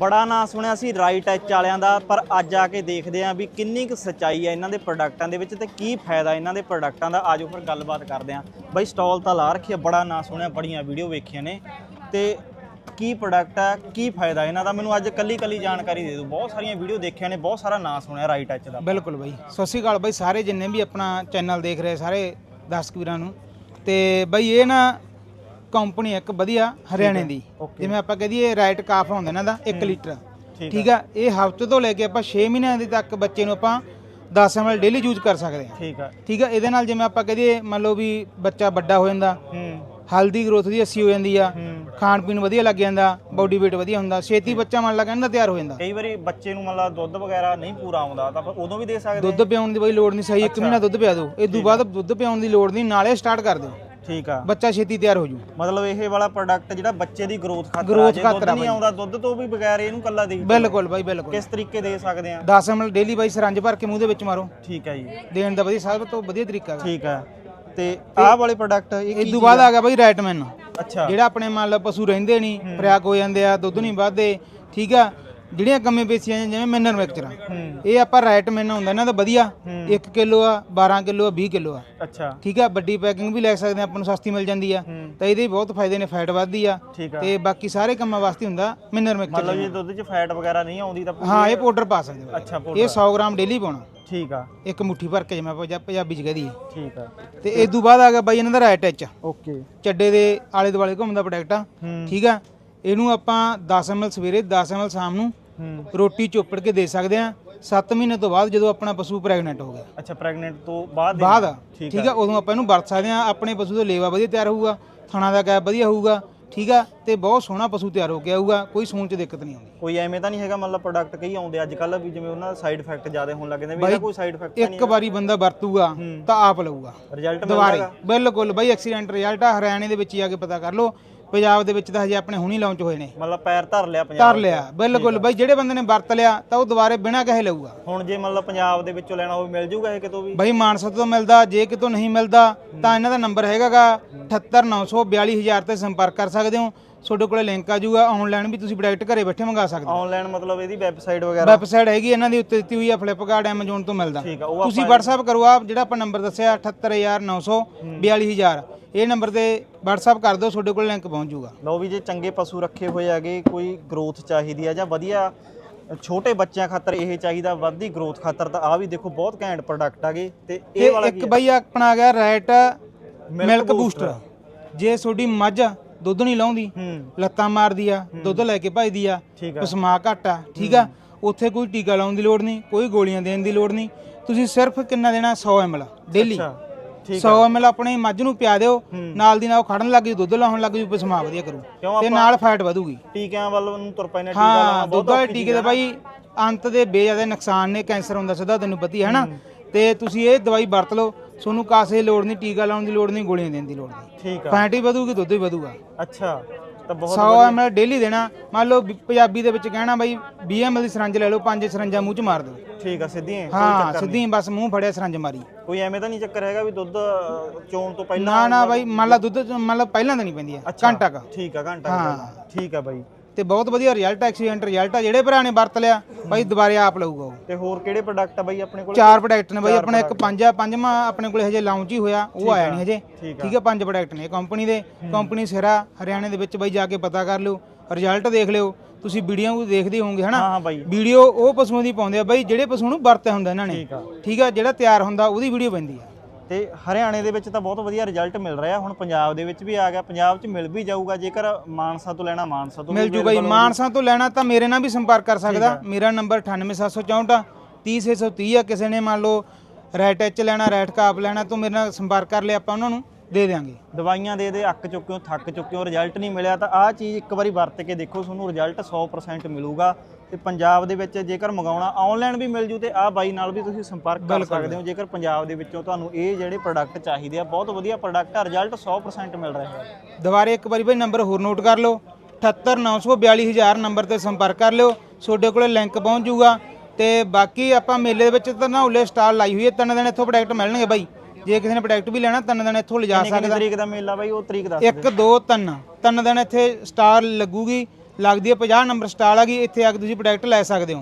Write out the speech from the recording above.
ਬੜਾ ਨਾਂ ਸੁਣਿਆ ਸੀ ਰਾਈਟ ਐਚ ਵਾਲਿਆਂ ਦਾ, ਪਰ ਅੱਜ ਆ ਕੇ ਦੇਖਦੇ ਆਂ ਵੀ ਕਿੰਨੀ ਕੁ ਸੱਚਾਈ ਹੈ ਇਹਨਾਂ ਦੇ ਪ੍ਰੋਡਕਟਾਂ ਦੇ ਵਿੱਚ ਤੇ ਕੀ ਫਾਇਦਾ ਇਹਨਾਂ ਦੇ ਪ੍ਰੋਡਕਟਾਂ ਦਾ। ਆਜੋ ਫਿਰ ਗੱਲਬਾਤ ਕਰਦੇ ਆਂ ਬਈ ਸਟਾਲ ਤਾਂ ਲਾ ਰੱਖੀ ਬੜਾ ਨਾਂ ਸੁਣਿਆ, ਬੜੀਆਂ ਵੀਡੀਓ ਵੇਖੀਆਂ ਨੇ। ਤੇ ਕੀ ਪ੍ਰੋਡਕਟ ਹੈ ਕੀ ਫਾਇਦਾ ਇਹਨਾਂ ਦਾ? ਮੈਨੂੰ ਅੱਜ ਕੱਲੀ ਕੱਲੀ ਜਾਣਕਾਰੀ ਦੇ ਦਿਓ। ਬਹੁਤ ਸਾਰੀਆਂ ਵੀਡੀਓ ਦੇਖੀਆਂ ਨੇ, ਬਹੁਤ ਸਾਰਾ ਨਾਂ ਸੁਣਿਆ ਰਾਈਟ ਐਚ ਦਾ। ਬਿਲਕੁਲ ਬਾਈ। ਸਤਿ ਸ਼੍ਰੀ ਅਕਾਲ ਬਾਈ, ਸਾਰੇ ਜਿੰਨੇ ਵੀ ਆਪਣਾ ਚੈਨਲ ਦੇਖ ਰਹੇ ਸਾਰੇ ਦਰਸ਼ਕ ਵੀਰਾਂ ਨੂੰ। ਤੇ ਬਾਈ ਇਹ ਨਾ ਕੰਪਨੀ ਇੱਕ ਵਧੀਆ ਹਰਿਆਣੇ ਦੀ। ਜਿਵੇਂ ਆਪਾਂ ਕਹਦੀਏ ਰਾਈਟ ਕਾਫ ਹੁੰਦਾ ਇਹਨਾਂ ਦਾ 1 ਲੀਟਰ। ਠੀਕ ਆ? ਇਹ ਹਫ਼ਤੇ ਤੋਂ ਲੈ ਕੇ ਆਪਾਂ 6 ਮਹੀਨਿਆਂ ਦੇ ਤੱਕ ਬੱਚੇ ਨੂੰ ਆਪਾਂ 10 ml ਡੇਲੀ ਯੂਜ਼ ਕਰ ਸਕਦੇ ਹਾਂ। ਠੀਕ ਆ। ਠੀਕ ਆ? ਇਹਦੇ ਨਾਲ ਜਿਵੇਂ ਆਪਾਂ ਕਹਦੀਏ ਮੰਨ ਲਓ ਵੀ ਬੱਚਾ ਵੱਡਾ ਹੋ ਜਾਂਦਾ ਹਲਦੀ ਗਰੋਥ ਦੀ ਅੱਸੀ ਹੋ ਜਾਂਦੀ ਆ ਖਾਣ ਪੀਣ ਵਧੀਆ ਲੱਗ ਜਾਂਦਾ ਬਾਡੀ weight ਵਧੀਆ ਹੁੰਦਾ ਛੇਤੀ ਬੱਚਾ ਮੰਨ ਲਾ ਕਹਿੰਦਾ ਤਿਆਰ ਹੋ ਜਾਂਦਾ। ਕਈ ਵਾਰੀ ਬੱਚੇ ਨੂੰ ਮਤਲਬ ਦੁੱਧ ਵਗੈਰਾ ਨਹੀਂ ਪੂਰਾ ਆਉਂਦਾ ਤਾਂ ਆਪਾਂ ਉਦੋਂ ਵੀ ਦੇ ਸਕਦੇ ਦੁੱਧ ਪਿਆਉਣ ਦੀ ਬਈ ਲੋੜ ਨਹੀਂ ਸਹੀ 1 ਮਹੀਨਾ ਦੁੱਧ ਪਿਆ ਦਿਓ। ਇਹ ਤੋਂ ਬਾਅਦ ਦੁੱਧ ਪਿਆਉਣ ਦੀ ਲੋੜ ਨਹੀਂ ਨਾਲੇ ਸਟਾਰਟ ਕਰ ਦਿਓ। ਠੀਕ ਆ। ਬੱਚਾ ਛੇਤੀ ਤਿਆਰ ਹੋ ਜੂ। ਮਤਲਬ ਇਹ ਵਾਲਾ ਪ੍ਰੋਡਕਟ ਜਿਹੜਾ ਬੱਚੇ ਦੀ ਗਰੋਥ ਖਾਤਰ ਆ, ਜੇ ਦੁੱਧ ਆ ਨਹੀਂ ਆਉਂਦਾ ਦੁੱਧ ਤੋਂ ਵੀ ਬਗੈਰ ਇਹਨੂੰ ਕੱਲਾ ਦੇ ਬਿਲਕੁਲ ਬਾਈ ਬਿਲਕੁਲ। ਕਿਸ ਤਰੀਕੇ ਦੇ ਸਕਦੇ ਆ? 10 ml ਡੇਲੀ ਬਾਈ ਸਰੰਜ ਭਰ ਕੇ ਮੂੰਹ ਦੇ ਵਿੱਚ ਮਾਰੋ। ਠੀਕ ਹੈ ਜੀ। ਦੇਣ ਦਾ ਵਧੀਆ ਸਭ ਤੋਂ ਵਧੀਆ ਤਰੀਕਾ ਹੈ ਠੀਕ ਹੈ ਤੇ ਆਹ ਵਾਲੇ ਪ੍ਰੋਡਕਟ ਇਹ ਕੀ ਤੋਂ ਬਾਅਦ ਆ? ਗਿਆ ਬਾਈ ਰੈਟਮੈਨ ਅੱਛਾ। ਜਿਹੜਾ ਆਪਣੇ ਮੰਨ ਲਓ ਪਸ਼ੂ ਰਹਿੰਦੇ ਨਹੀਂ ਫਰਿਆਕ ਹੋ ਜਾਂਦੇ ਆ ਦੁੱਧ ਨਹੀਂ ਵੱਧਦੇ ਠੀਕ ਆ। ਜਿਹੜੀਆਂ ਕਮੇ ਪੇਸੀਆਂ ਜਿਵੇਂ ਮਿਨਰ ਮਿਕਸਚਰ ਇਹ ਆਪਾਂ ਰੈਟਮੈਨ ਹੁੰਦਾ ਇਹਨਾਂ ਦਾ ਵਧੀਆ। ਹੂੰ। 1 ਕਿਲੋ ਆ 12 ਕਿਲੋ ਆ 20 ਕਿਲੋ ਆ। ਅੱਛਾ। ਠੀਕ ਆ ਵੱਡੀ ਪੈਕਿੰਗ ਵੀ ਲੈ ਸਕਦੇ ਆ ਆਪਾਂ ਨੂੰ ਸਸਤੀ ਮਿਲ ਜਾਂਦੀ ਆ। ਤਾਂ ਇਹਦੇ ਬਹੁਤ ਫਾਇਦੇ ਨੇ ਫੈਟ ਵੱਧਦੀ ਆ। ਠੀਕ ਆ। ਤੇ ਬਾਕੀ ਸਾਰੇ ਕੰਮਾਂ ਵਾਸਤੇ ਹੁੰਦਾ ਮਿਨਰ ਮਿਕਸਚਰ ਮਤਲਬ ਜੇ ਦੁੱਧ 'ਚ ਫੈਟ ਵਗੈਰਾ ਨਹੀਂ ਆਉਂਦੀ ਤਾਂ ਹਾਂ ਇਹ ਪਾਊਡਰ ਪਾ ਸਕਦੇ ਹੋ। ਅੱਛਾ ਇਹ ਪਾਊਡਰ। 100 ਗ੍ਰਾਮ ਡੇਲੀ ਪਾਉਣਾ। ਠੀਕ ਆ। ਇੱਕ ਮੁੱਠੀ ਭਰ ਕੇ ਜਿਵੇਂ ਆਪਾਂ ਪੰਜਾ- ਪੰਜਾਬੀ ਚ ਕਹਦੀ ਠੀਕ ਆ। ਤੇ ਇਸ ਤੋਂ ਬਾਅਦ ਆ ਗਿਆ ਬਾਈ ਇਹਨਾਂ ਦਾ ਰਾਈਟ ਟੱਚ ਓਕੇ। ਚੱਡੇ ਦੇ ਆਲੇ ਦੁਆਲੇ ਘੁੰਮਦਾ ਪ੍ਰੋਡਕਟ ਆ। ਹੂੰ। ਠੀਕ ਆ। ਇਹਨੂੰ ਆਪਾਂ 10 ml ਸਵੇਰੇ 10 ml ਸ਼ਾਮ ਨੂੰ ਰੋਟੀ ਚੋਪੜ ਕੇ ਦੇ ਸਕਦੇ ਆ। 7 ਮਹੀਨੇ ਤੋਂ ਬਾਅਦ ਜਦੋਂ ਆਪਣਾ ਪਸ਼ੂ ਪ੍ਰੈਗਨੈਂਟ ਹੋ ਗਿਆ। ਅੱਛਾ ਪ੍ਰੈਗਨੈਂਟ ਤੋਂ ਬਾਅਦ ਠੀਕ ਆ ਉਦੋਂ ਆਪਾਂ ਇਹਨੂੰ ਵਰਤ ਸਕਦੇ ਆ। ਆਪਣੇ ਪਸ਼ੂ ਦਾ ਲੇਵਾ ਵਧੀਆ ਤਿਆਰ ਹੋਊਗਾ ਥਣਾ ਦਾ ਗੈਪ ਵਧੀਆ ਹੋਊਗਾ ਠੀਕ ਆ ਤੇ ਬਹੁਤ ਸੋਹਣਾ ਪਸ਼ੂ ਤਿਆਰ ਹੋ ਕੇ ਆਊਗਾ ਕੋਈ ਸੂਣ ਚ ਦਿੱਕਤ ਨਹੀਂ ਆਉਂਦੀ। ਕੋਈ ਐਵੇਂ ਤਾਂ ਨਹੀਂ ਹੈਗਾ ਮਤਲਬ ਪ੍ਰੋਡਕਟ ਕਈ ਆਉਂਦੇ ਅੱਜ ਕੱਲ ਵੀ ਜਿਵੇਂ ਉਹਨਾਂ ਦਾ ਸਾਈਡ ਇਫੈਕਟ ਜ਼ਿਆਦਾ ਹੋਣ ਲੱਗ ਜਾਂਦੇ ਵੀ ਇਹਦਾ ਕੋਈ ਸਾਈਡ ਇਫੈਕਟ ਤਾਂ ਇੱਕ ਵਾਰੀ ਬੰਦਾ ਵਰਤੂਗਾ। ਤਾਂ ਆਪ ਲਊਗਾ। ਰਿਜ਼ਲਟ ਦੁਬਾਰੇ। ਬਿਲਕੁਲ ਬਾਈ ਐਕਸੀਡੈਂਟ ਰਿਜ਼ਲਟ ਆ ਹਰਿਆਣੇ ਦੇ ਵਿੱਚ ਆ ਕੇ ਪਤਾ ਕਰ ਲਓ। ਪੰਜਾਬ ਦੇ ਵਿੱਚ ਤਾਂ ਹਜੇ ਆਪਣੇ ਹੁਣੀ ਲਾਂਚ ਹੋਏ ਨੇ। ਮਤਲਬ ਪੈਰ ਧਰ ਲਿਆ ਪੰਜਾਬ ਧਰ ਲਿਆ ਬਿਲਕੁਲ ਬਾਈ ਜਿਹੜੇ ਬੰਦੇ ਨੇ ਵਰਤ ਲਿਆ ਤਾਂ ਉਹ ਦੁਬਾਰੇ ਬਿਨਾਂ ਕਹੇ ਲਊਗਾ। ਹੁਣ ਜੇ ਮਤਲਬ ਪੰਜਾਬ ਦੇ ਵਿੱਚੋਂ ਲੈਣਾ ਹੋਵੇ ਮਿਲ ਜੂਗਾ ਇਹ ਕਿਤੋਂ ਵੀ? ਬਾਈ ਮਾਨਸਾ ਤੋਂ ਮਿਲਦਾ ਜੇ ਕਿਤੋਂ ਨਹੀਂ ਮਿਲਦਾ ਤਾਂ ਇਹਨਾਂ ਦਾ ਨੰਬਰ ਹੈਗਾਗਾ 78942 ਤੇ ਸੰਪਰਕ ਕਰ ਸਕਦੇ ਹੋ। ਤੁਹਾਡੇ ਕੋਲੇ ਲਿੰਕ ਆ ਜਾਊਗਾ ਆਨਲਾਈਨ ਵੀ ਤੁਸੀਂ ਪ੍ਰੋਡਕਟ ਘਰੇ ਬੈਠੇ ਮੰਗਾ ਸਕਦੇ ਹੋ। ਆਨਲਾਈਨ ਮਤਲਬ ਇਹਦੀ ਵੈਬਸਾਈਟ ਵਗੈਰਾ? ਵੈਬਸਾਈਟ ਹੈਗੀ ਇਹਨਾਂ ਦੀ ਉੱਤੇ ਦਿੱਤੀ ਹੋਈ ਆ ਫਲਿੱਪਕਾਰਟ ਐਮਾਜ਼ੋਨ ਤੋਂ ਮਿਲਦਾ। ਠੀਕ ਆ ਉਹ ਤੁਸੀਂ WhatsApp ਕਰੋ ਆ ਜਿਹੜਾ ਆਪਾਂ ਨੰਬਰ ਦੱਸਿਆ 78900 42000 ਇਹ ਨੰਬਰ ਤੇ WhatsApp ਕਰ ਦਿਓ ਤੁਹਾਡੇ ਕੋਲ ਲਿੰਕ ਪਹੁੰਚ ਜਾਊਗਾ। ਲਓ ਵੀ ਜੇ ਚੰਗੇ ਪਸ਼ੂ ਰੱਖੇ ਹੋਏ ਹੈਗੇ ਕੋਈ ਗਰੋਥ ਚਾਹੀਦੀ ਆ ਜਾਂ ਵਧੀਆ ਛੋਟੇ ਬੱਚਿਆਂ ਖਾਤਰ ਇਹ ਚਾਹੀਦਾ ਵੱਧਦੀ ਗਰੋਥ ਖਾਤਰ ਤਾਂ ਆ ਵੀ ਦੇਖੋ ਬਹੁਤ ਘੈਂਟ ਪ੍ਰੋਡਕਟ ਆਗੇ ਤੇ ਤੇ ਇਹ ਵਾਲਾ ਇੱਕ ਬਈ ਆਪਣਾ ਆ ਗਿਆ ਰੈਟ ਮਿਲਕ ਬੂਸਟਰ ਜੇ ਤੁਹਾਡੀ ਮੱਝ ਦੁੱਧ ਨਹੀਂ ਲਾਉਂਦੀ। ਹੂੰ। ਲੱਤਾਂ ਮਾਰਦੀ ਆ ਦੁੱਧ ਲੈ ਕੇ ਭਜਦੀ ਆ। ਠੀਕ ਆ। ਘੱਟ ਆ ਠੀਕ ਆ। ਉੱਥੇ ਕੋਈ ਟੀਕਾ ਲਾਉਣ ਦੀ ਲੋੜ ਨਹੀਂ ਕੋਈ ਗੋਲੀਆਂ ਦੇਣ ਦੀ ਲੋੜ ਨਹੀਂ। ਤੁਸੀਂ ਸਿਰਫ ਕਿੰਨਾ ਦੇਣਾ? 100 ml ਡੇਲੀ। ਅੱਛਾ ਠੀਕ 100 ml ਆਪਣੀ ਮੱਝ ਨੂੰ ਪਿਆ ਦਿਓ। ਨਾਲ ਦੀ ਨਾਲ ਉਹ ਖੜਨ ਲੱਗ ਜੂ ਦੁੱਧ ਲਾਉਣ ਲੱਗ ਜੂ ਪਸਮਾ ਵਧੀਆ ਕਰੂ ਕਿਉਂ ਤੇ ਨਾਲ ਫੈਟ ਵਧੂਗੀ। ਟੀਕਿਆਂ ਵੱਲ ਨੂੰ ਤੁਰ ਪੈਣੇ ਟੀਕਾ ਹਾਂ ਲਾਉਣਾ ਦੁੱਧ ਵਾਲੇ ਟੀਕੇ ਦੇ ਬਾਈ ਅੰਤ ਦੇ ਬੇਜਿਆਦਾ ਨੁਕਸਾਨ ਨੇ ਕੈਂਸਰ ਹੁੰਦਾ ਸਿੱਧਾ ਤੈਨੂੰ ਪਤਾ ਹੈ ਨਾ। ਤੇ ਤੁਸੀਂ ਇਹ ਦਵਾਈ ਵਰਤ ਲਓ। ਤੁਹਾਨੂੰ ਕਾਸੇ ਲੋੜ ਨਹੀਂ ਟੀਕਾ ਲਾਉਣ ਦੀ ਲੋੜ ਨਹੀਂ ਗੋਲੀਆਂ ਦੇਣ ਦੀ ਲੋੜ ਨਹੀਂ। ਠੀਕ ਆ। ਫੈਟ ਹੀ ਵਧੂਗੀ ਦੁੱਧ ਵੀ ਵਧੂਗਾ। ਅੱਛਾ ਤਾਂ ਬਹੁਤ 100 ml ਡੇਲੀ ਦੇਣਾ ਮੰਨ ਲਓ ਵੀ ਪੰਜਾਬੀ ਦੇ ਵਿੱਚ ਕਹਿਣਾ ਬਾਈ 20 ml ਦੀ ਸਰੰਜ ਲੈ ਲਓ ਪੰਜ ਸਰੰਜਾਂ ਮੂੰਹ ਚ ਮਾਰ ਦਿਓ। ਠੀਕ ਆ ਸਿੱਧੀਆਂ ਹਾਂ ਸਿੱਧੀ ਬਸ ਮੂੰਹ ਫੜਿਆ ਸਰੰਜ ਮਾਰੀ। ਕੋਈ ਐਵੇਂ ਤਾਂ ਨਹੀਂ ਚੱਕਰ ਹੈਗਾ ਵੀ ਦੁੱਧ ਅਹ, ਚੋਣ ਤੋਂ ਪਹਿਲਾਂ ਨਾ ਨਾ ਬਾਈ ਮੰਨ ਲਾ ਦੁੱਧ ਚ- ਮੰਨ ਲਾ ਪਹਿਲਾਂ ਤਾਂ ਨਹੀਂ ਪੈਂਦੀ ਆ ਘੰਟਾ ਕ। ਠੀਕ ਆ ਘੰਟਾ ਕੁ ਪਹਿਲਾਂ। ਠੀਕ ਆ ਬਾਈ। ਤੇ ਬਹੁਤ ਵਧੀਆ ਰਿਜ਼ਲਟ ਐਕਸੀਡੈਂਟ ਰਿਜ਼ਲਟ ਆ ਜਿਹੜੇ ਭਰਾ ਨੇ ਵਰਤ ਲਿਆ ਬਾਈ ਦੁਬਾਰੇ ਆਪ ਲਊਗਾ ਉਹ। ਤੇ ਹੋਰ ਕਿਹੜੇ ਪ੍ਰੋਡਕਟ ਆ ਬਾਈ ਆਪਣੇ ਕੋਲ? ਚਾਰ ਪ੍ਰੋਡਕਟ ਨੇ ਬਾਈ ਆਪਣਾ ਇੱਕ ਪੰਜ ਆ ਪੰਜਵਾਂ ਆਪਣੇ ਕੋਲ ਹਜੇ ਲਾਂਚ ਹੀ ਹੋਇਆ ਉਹ ਆਇਆ ਨਹੀਂ ਹਜੇ। ਠੀਕ ਹੈ ਪੰਜ ਪ੍ਰੋਡਕਟ ਨੇ ਕੰਪਨੀ ਦੇ ਕੰਪਨੀ ਸਿਰਾ ਹਰਿਆਣੇ ਦੇ ਵਿੱਚ ਬਾਈ ਜਾ ਕੇ ਪਤਾ ਕਰ ਲਿਓ ਰਿਜ਼ਲਟ ਦੇਖ ਲਿਓ। ਤੁਸੀਂ ਵੀਡੀਓ ਵੀ ਦੇਖਦੇ ਹੋਵੋਗੇ ਹਨਾ? ਵੀਡੀਓ ਉਹ ਪਸ਼ੂਆਂ ਦੀ ਪਾਉਂਦੇ ਆ ਬਾਈ ਜਿਹੜੇ ਪਸ਼ੂ ਨੂੰ ਵਰਤਿਆ ਹੁੰਦਾ ਇਹਨਾਂ ਨੇ। ਠੀਕ ਆ ਜਿਹੜਾ ਤਿਆਰ ਹੁੰਦਾ ਉਹਦੀ ਵੀਡੀਓ ਪੈਂਦੀ ਆ। ਤੇ ਹਰਿਆਣੇ ਦੇ ਵਿੱਚ ਤਾਂ ਬਹੁਤ ਵਧੀਆ ਰਿਜ਼ਲਟ ਮਿਲ ਰਿਹਾ। ਹੁਣ ਪੰਜਾਬ ਦੇ ਵਿੱਚ ਵੀ ਆ ਗਿਆ। ਪੰਜਾਬ 'ਚ ਮਿਲ ਵੀ ਜਾਊਗਾ ਜੇਕਰ ਮਾਨਸਾ ਤੋਂ ਲੈਣਾ ਮਾਨਸਾ ਤੋਂ ਮਿਲ ਜੂਗਾ ਜੀ। ਮਾਨਸਾ ਤੋਂ ਲੈਣਾ ਤਾਂ ਮੇਰੇ ਨਾਲ ਵੀ ਸੰਪਰਕ ਕਰ ਸਕਦਾ। ਮੇਰਾ ਨੰਬਰ 98764 ਆ। 30630 ਆ। ਕਿਸੇ ਨੇ ਮੰਨ ਲਓ ਰੈਟ ਐਚ ਲੈਣਾ ਰੈਟ ਕਾਪ ਲੈਣਾ ਤਾਂ ਮੇਰੇ ਨਾਲ ਸੰਪਰਕ ਕਰ ਲਿਆ ਆਪਾਂ ਉਹਨਾਂ ਨੂੰ ਦੇ ਦਿਆਂਗੇ। ਦਵਾਈਆਂ ਦੇ ਦੇ ਅੱਕ ਚੁੱਕਿਓ ਥੱਕ ਚੁੱਕਿਓ ਰਿਜ਼ਲਟ ਨਹੀਂ ਮਿਲਿਆ ਤਾਂ ਆਹ ਚੀਜ਼ ਇੱਕ ਵਾਰੀ ਵਰਤ ਕੇ ਦੇਖੋ ਤੁਹਾਨੂੰ ਰਿਜ਼ਲਟ 100% ਮਿਲੂਗਾ। ਤੇ ਪੰਜਾਬ ਦੇ ਵਿੱਚ ਜੇਕਰ ਮੰਗਾਉਣਾ ਆਨਲਾਈਨ ਵੀ ਮਿਲ ਜੂ ਤੇ ਆਹ ਬਾਈ ਨਾਲ ਵੀ ਤੁਸੀਂ ਸੰਪਰਕ ਕਰ ਸਕਦੇ ਹੋ। ਜੇਕਰ ਪੰਜਾਬ ਦੇ ਵਿੱਚੋਂ ਤੁਹਾਨੂੰ ਇਹ ਜਿਹੜੇ ਪ੍ਰੋਡਕਟ ਚਾਹੀਦੇ ਆ ਬਹੁਤ ਵਧੀਆ ਪ੍ਰੋਡਕਟ ਆ ਰਿਜ਼ਲਟ 100% ਮਿਲ ਰਿਹਾ ਹੈ ਦੁਬਾਰੇ ਇੱਕ ਵਾਰੀ ਭਾਈ ਨੰਬਰ ਹੋਰ ਨੋਟ ਕਰ ਲਓ। 78942 ਨੰਬਰ ਤੇ ਸੰਪਰਕ ਕਰ ਲਿਓ। ਤੁਹਾਡੇ ਕੋਲੇ ਲਿੰਕ ਪਹੁੰਚ ਜਾਊਗਾ ਤੇ ਬਾਕੀ ਆਪਾਂ ਮੇਲੇ ਦੇ ਵਿੱਚ ਤਾਂ ਨੌਲੇ ਸਟਾਲ ਲਾਈ ਹੋਈ ਹੈ ਤਿੰਨ ਦਿਨ ਇੱਥੋਂ ਪ੍ਰੋਡਕਟ ਮਿਲਣਗੇ ਬਾਈ। ਜੇ ਕਿਸੇ ਨੇ ਪ੍ਰੋਡਕਟ ਵੀ ਲੈਣਾ ਤਿੰਨ ਦਿਨ ਇੱਥੋਂ ਲਿਜਾ ਕਿੰਨੀ ਸਕਦਾ। ਤਰੀਕ ਦਾ ਮੇਲਾ ਬਾਈ ਉਹ ਤਰੀਕ ਦੱਸ 1 2 3 ਤਿੰਨ ਦਿਨ ਇੱਥੇ ਸਟਾਲ ਲੱਗੂਗੀ। ਲੱਗਦੀ ਹੈ 50 ਨੰਬਰ ਸਟਾਲ ਆ ਗਈ, ਇੱਥੇ ਆ ਕੇ ਤੁਸੀਂ ਪ੍ਰੋਡਕਟ ਲੈ ਸਕਦੇ ਹੋ।